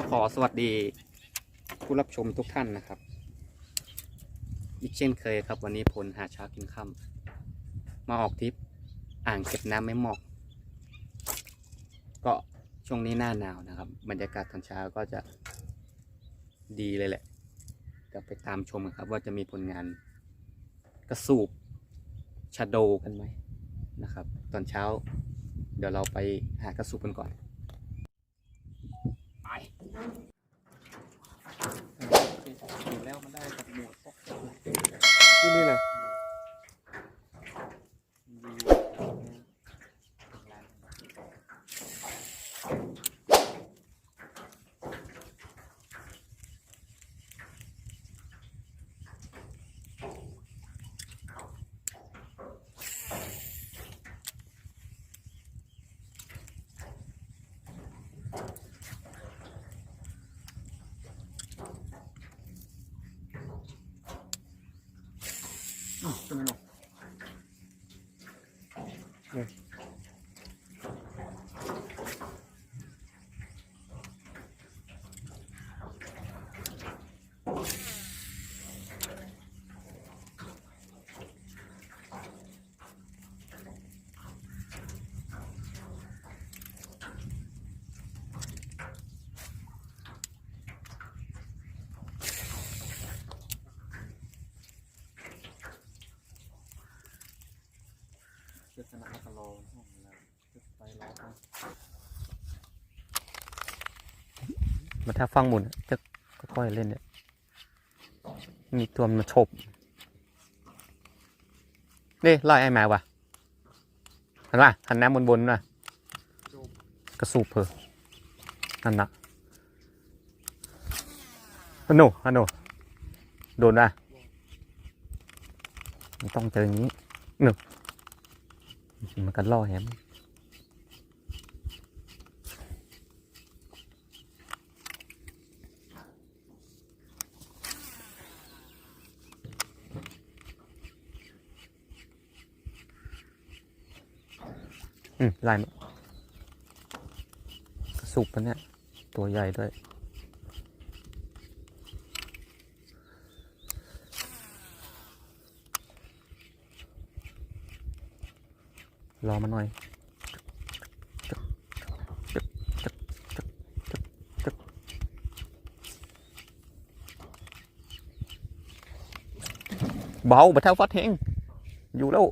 ก็ขอสวัสดีผู้รับชมทุกท่านนะครับ อีกเช่นเคยครับ วันนี้พลหาเช้ากินค่ำมาออกทริปอ่างเก็บน้ำไม่หมอก ก็ช่วงนี้หน้าหนาวนะครับ บรรยากาศตอนเช้าก็จะดีเลยแหละเดี๋ยวไปตามชมครับ ว่าจะมีผลงานกระสูบชาโดกันไหมนะครับ ตอนเช้า เดี๋ยวเราไปหากระสูบกันก่อน แล้วมันได้กับหมวดซอกนี่นี่แหละ จะไม่หนกเชือกชนะตลห้องแล้วไปล้อครับมาถ้าฟังหมุนจะค่อยๆเล่นเนี่ย มีตัวมันมาฉบนี่ไล่ไอ้แมวว่ะหันว่าหันน้ำบนบนวะกระสูบเพอนั่นนะฮันโนฮันโนโดนว่ะต้องเจออย่างนี้หนึ่ง มันกันล่อแฮมอืมลายมันกระสุบปะเนี่ย ตัวใหญ่ด้วย รอมาหน่อยเบาบัดเท่าฟัดเฮงอยู่แล้ว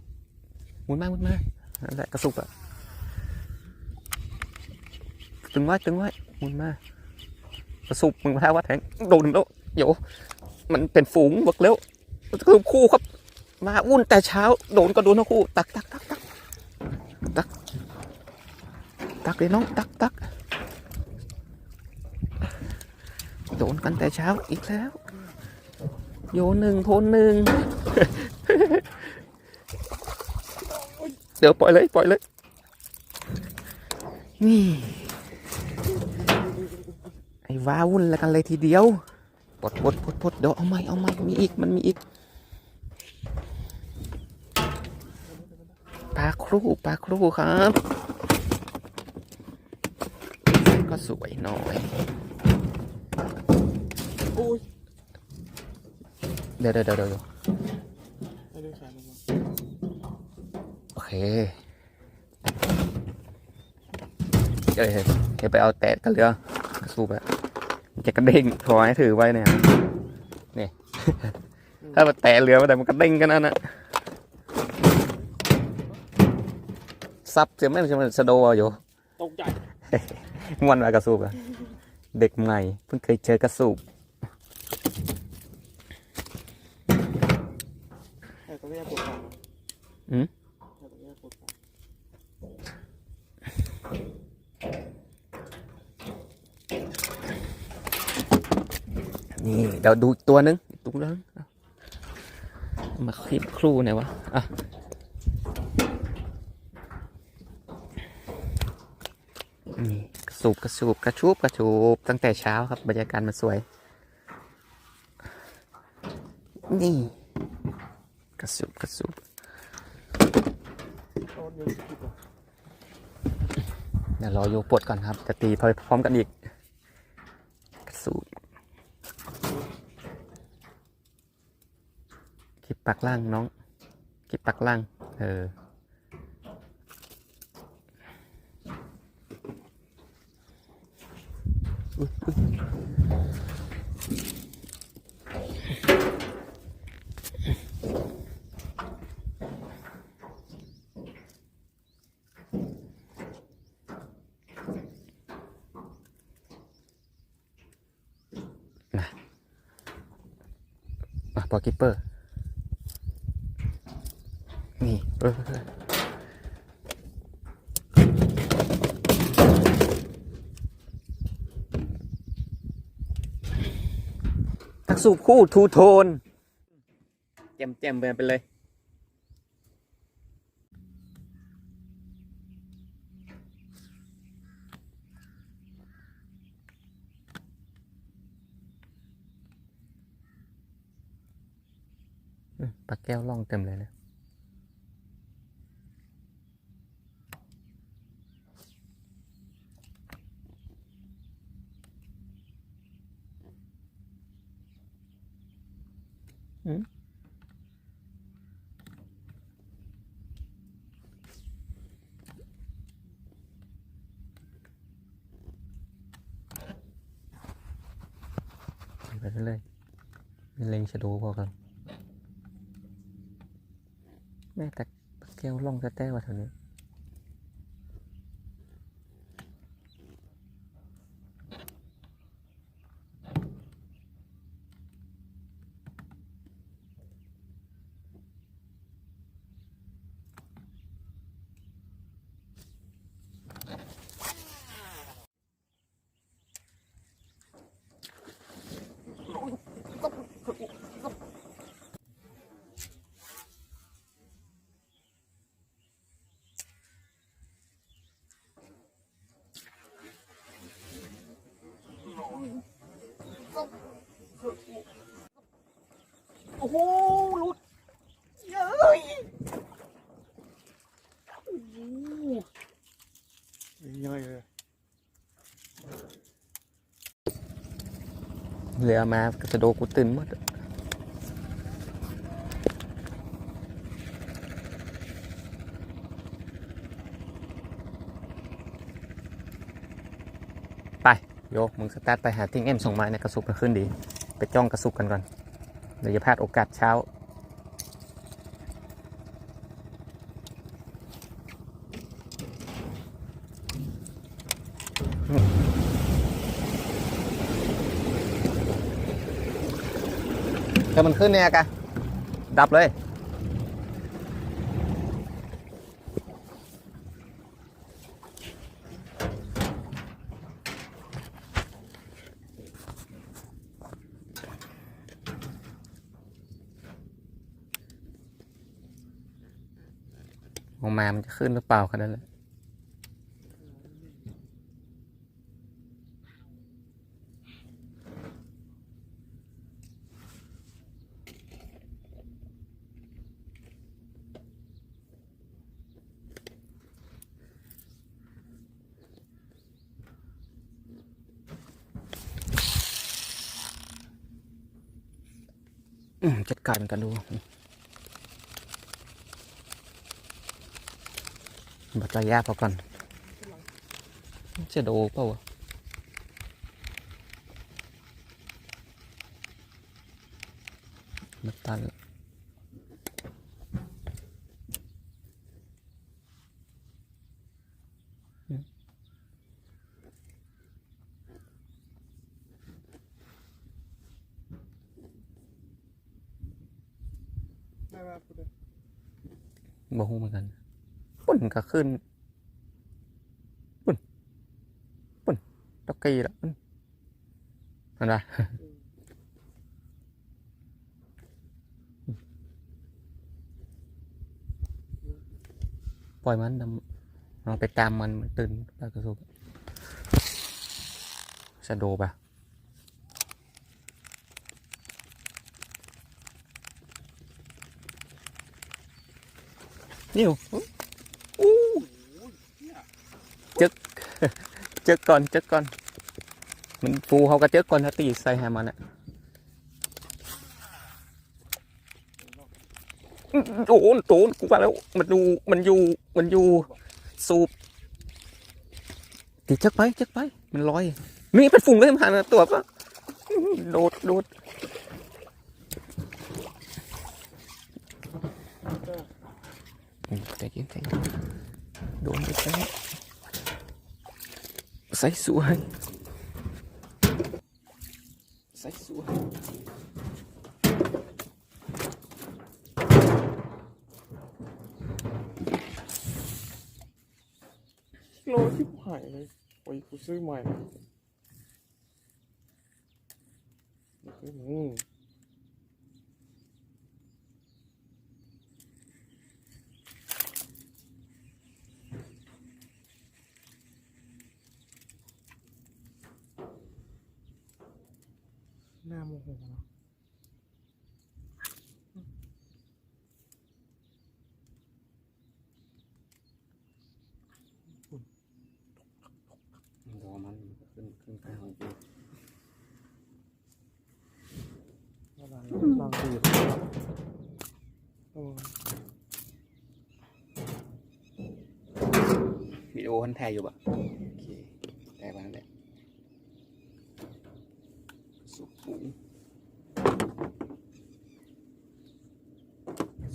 มุนมามุนมานั่นแหละกระสุกอะตึงไว้ตึงไว้มุนมากระสุกมึงบัดเท่าวัดเฮงโดนแล้วเดี๋ยวมันเป็นฝูงบักแล้วคือคู่ครับ มาวุ่นแต่เช้าโดนก็โดนทั้งคู่ตักตักตักตักตักตัก เลยน้องตักตักโดนกันแต่เช้าอีกแล้ว โยนหนึ่งโทนหนึ่งเดี๋ยวปล่อยเลยปล่อยเลย นี่ ไอ้ว้าวุ่นแล้วกันเลยทีเดียวปดปดปดปดเดี๋ยวเอาไม่เอาไม่มีอีกมันมีอีกปลาครูปลาครูครับ ก็ส วยหน่อยเดี๋ยวเดี๋ยวเดี๋ยวเดี๋ยวโอเคเดี๋ยวเดี๋ยวเดี๋ยวไปเอาแตะกันเรือกระสูบอะจะกระเด้งขอให้ถือไว้เนี่ยนี่ถ้ามันแตะเรือมาแต่มันกระเด้งกันนั่นนะซับเสียไม่ใช่มันสะโดเอาอยู่ตกใจ ม่วนมากระสูบอะเด็กใหม่เพิ่งเคยเจอกระสูบแต่ก็ไม่ได้ปวดขาอืมแต่ก็ไม่ได้ปวดขานนี่เดี๋ยวดูอีกตัวนึงอีกตัวนึงเอามาคลิปครูหน่อยวะอะนี่กระ สูบกระสูบกระชูบกระชูบตั้งแต่เช้าครับบรรยากาศมันสวย นี่ กระสูบกระสูบเดี๋ยวรอโยปลดก่อนครับ จะตีพร้อมกันอีก กระสูบคลิปปักล่างน้องคลิปปักล่าง เออ อุ๊ยอุ๊ยมาอะพอคิปเปอร์ นี่เออเออนัก สูบคู่ทูโทนเจมเจมๆไปเลยอืมปลาแก้วล่องเต็มเลยนะ ไปเรื่อยๆเล็งชะดูพอกัน แม่แต่เกลียวล่องจะแต้ว่าเท่านี้ โอ้โหหลุดเย้ยโอ้โหย่อยเลย เหลือมาก็จะโดกูตื่นหมดไปโยมึงสตาร์ทไปหาทิ้งเอ็มส่งมาเนี่ยกระสุกมันขึ้นดี ไปจ้องกระสุกกันก่อน เดี๋ยวจะพลาดโอกาสเช้า ถ้ามันขึ้นเนี่ยกะดับเลย ออกมามันจะขึ้นหรือเปล่าแค่นั้นแหละ อืมจัดการกันดูบัตรยาพอก่อนจะดูเปล่าวะมาตัน ก็ขึ้นปุ่นปุ่นตะกี้ละเหรนนะปล่อยมันเอาไปตามมันมันตื่นปลากระสุนสะโดปะนิ่ว จึกจึกก่อนจึกก่อน มันฟูเขาก็จึกก่อนถ้าตีใส่แฮมันอะโดนโดนกูว่าแล้ว มันอยู่มันอยู่มันอยู่สูบตีจักไปจักไป มันลอยมีเป็นฝุ่งเลยมันหันมาตัวปะโดดโดดใจเย็นใจเย็นโดนไปแล้ว ใส่สวยใส่สวยโลที่หายเลยโอ้ยกูซื้อใหม่อืมหน้าโมโหเนาะ รอมันขึ้นขึ้นไปของกู เว ลาเราดีบเออวิดีโอคันแทยอยู่ปะโอเคได้บ้างเลยสูบฝูง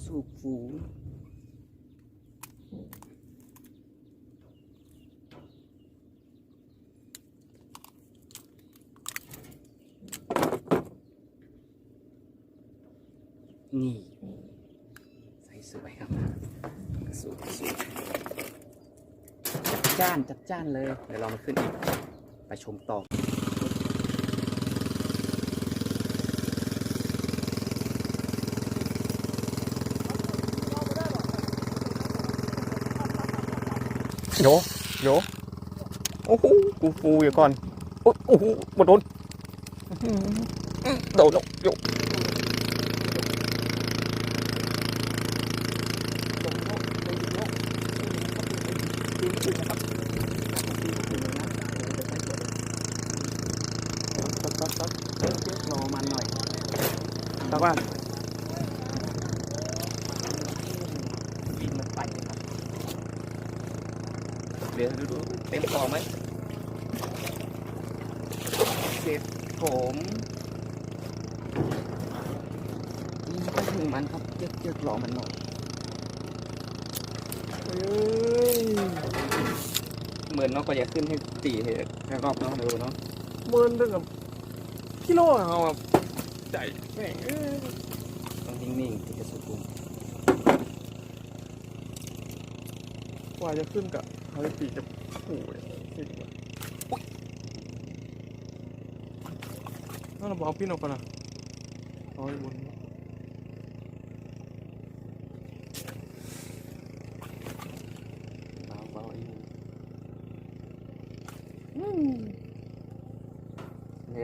สูบฝูง นี่ใส่สวยครับสูบสูบจัดจ้านจัดจ้านเลย เดี๋ยวเรามาขึ้นอีก ไปชมต่อโยโยโอ้โหกูฟูอยู่ก่อน โอ้โอ้โหบดโดนโดนแล้วโยตัดตัดตัดรอ มันหน่อยตักว่ายิงมันไปครับเดี๋ยวดูดูเต็มกล่องไหมเสร็จผมยิงไปถึงมันครับเจ๊กเจ๊กรอมันหน่อยเฮ้ยเหมือนเนาะก็อยากขึ้นให้ตีเหตุแค่รอบเนาะดูเนาะเมินตั้งกับ กิโลอะเอาแบบใจแม่งเอ้ยต้องนิ่งๆที่จะสุดกุมกว่าจะขึ้นกับฮาริปีกับขู่เนี่ยจริงว่ะนั่นเราบอกเอาพี่นออกก่อนนะเอาไว้บน เบาเบาอยู่เลยล้วงเงียบมันเชียวกระสุกอะ อุ้ย นี่ใสสวยครับ กระ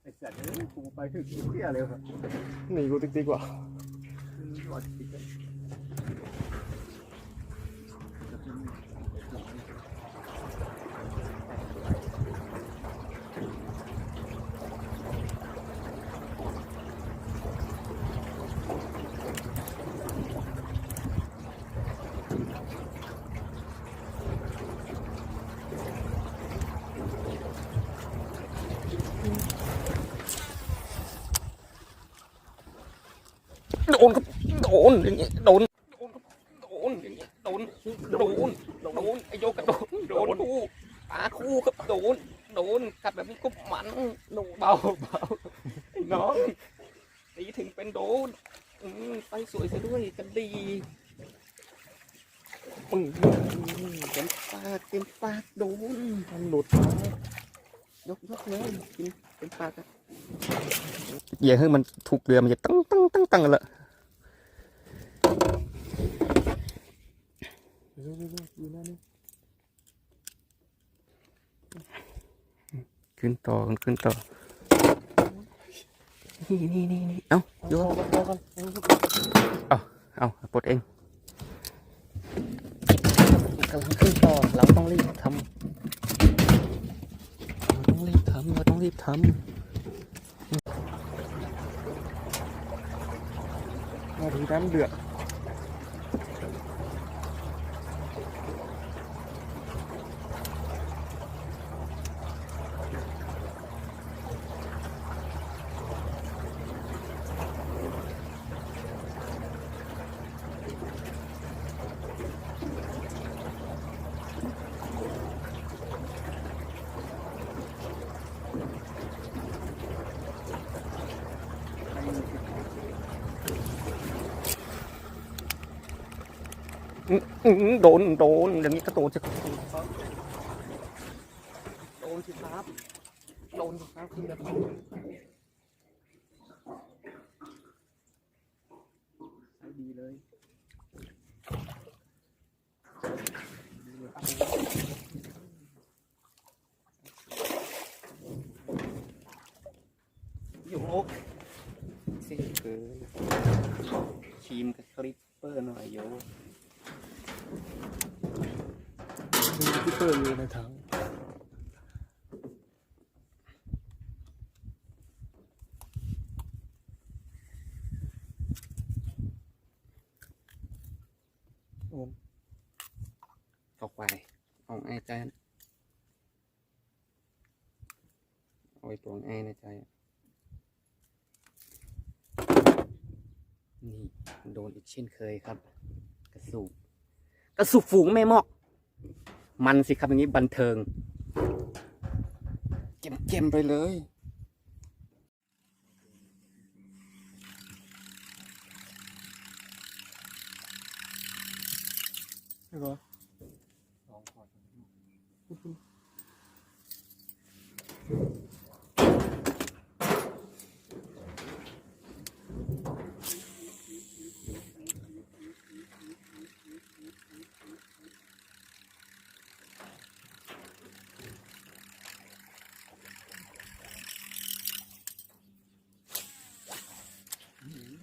ไอ้สัตว์เอ้ยกูไปถึงเที่ยเลยครับหนีกูติ๊กติ๊กว่ะเนครับโดนอย่างเงี้โดนโดนโดนอย่างเงี้โดนโดนโดนไอโยกกระโดนโดนคู่ปลาคู่ครับโดนโดนกัดแบบนี้ก็มันโดนเบาเบาน้องตีถึงเป็นโดนไปสวยซะด้วยกันดีปึ้งเต็มปากเต็มปากโดนมันหลุดยกยกเลยกินเต็มปากอะอย่าให้มันถูกเรือมันจะตั้งตั้งตั้งตั้งกันละ เร็วๆๆอยู่นั่นนี่ขึ้นต่อขึ้นต่อ นี่นี่นี่นี่เอ้าโยนเอาเอาเอาเอาปลดเองกำลังขึ้นต่อ เราต้องรีบทำเราต้องรีบทำเราต้องรีบทำมาถึงน้ำเดือด โดนโดนอย่างนี้ก็โดนจะโดนสิครับโดนสิครับคือแบบใช้ดีเลย โยกสิเกินชีมกับคลิปเปอร์หน่อยโยก มีที่เปิดอยู่ในถังออกไปเอาไอ้ใจนะเอาไอ้ตัวไอ้ในใจอะนี่โดนอีกเช่นเคยครับ กระสูบกระสูบฝูงแม่มอก มันสิครับอย่างนี้บันเทิงเก็มๆไปเลยใช่ปะสองขอด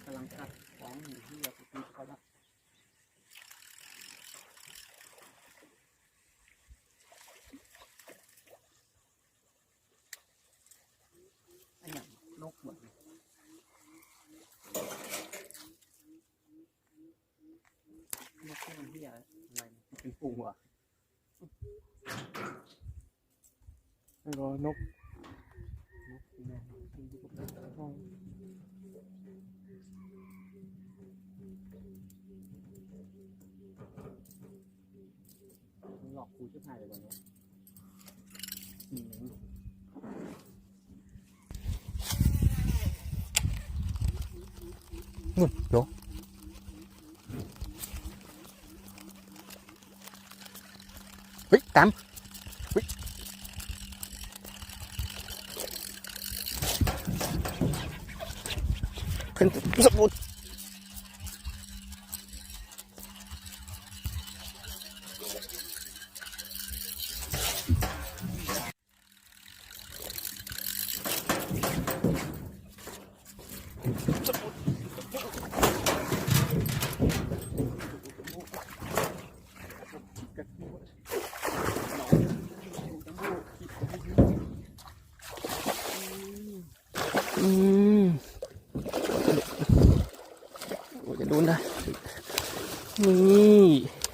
กำลังกัดของอยู่ที่เราไปตีเขาละไอ้อย่างนกหมดเลยนกที่มันเหี้ยอะไรเนี่ย เป็นฝูงเหรอไม่รอนกนกนกหลอกกูชิบหายเลยวันนี้นุ่นเฮ้ยตาม เ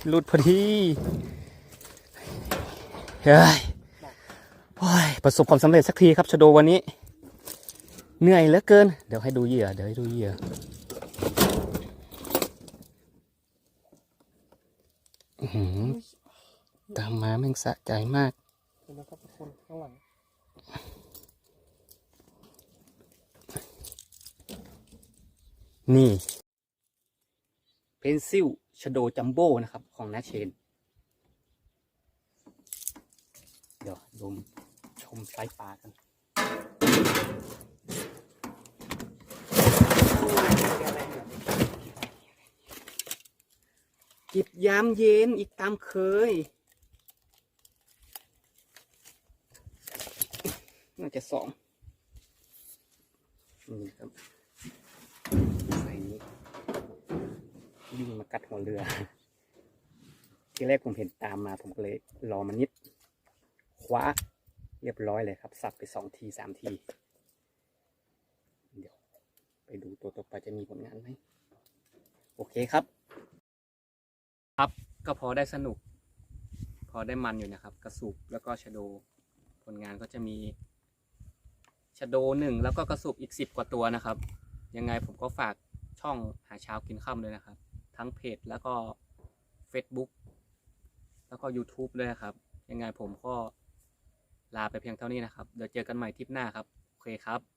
หลุดพอดีเฮ้ยประสบความสำเร็จสักทีครับชโดวันนี้ เหนื่อยเหลือเกิน เดี๋ยวให้ดูเหยื่อเดี๋ยวให้ดูเหยื่อตามมาแม่งสะใจมากนี่ เพนซิล ชโดจัมโบ้นะครับ ของนาเชน เดี๋ยวดมชมไซส์ปลากันจิบยามเย็นอีกตามเคย น่าจะสองนี่ครับ ใส่นี้ วิ่งมากัดหัวเรือ ทีแรกผมเห็นตามมาผมก็เลยรอมันนิด คว้าเรียบร้อยเลยครับ สับไปสองทีสามที เดี๋ยว ไปดูตัวต่อไปจะมีผลงานไหม โอเคครับ ครับก็พอได้สนุก พอได้มันอยู่นะครับ กระสุบแล้วก็ชะโด ผลงานก็จะมีชะโดหนึ่งแล้วก็กระสุบอีกสิบกว่าตัวนะครับ ยังไงผมก็ฝากช่องหาเช้ากินค่ำเลยนะครับ ทั้งเพจแล้วก็ Facebook แล้วก็ YouTube ด้วยครับ ยังไงผมก็ลาไปเพียงเท่านี้นะครับ เดี๋ยวเจอกันใหม่ทริปหน้าครับ โอเคครับ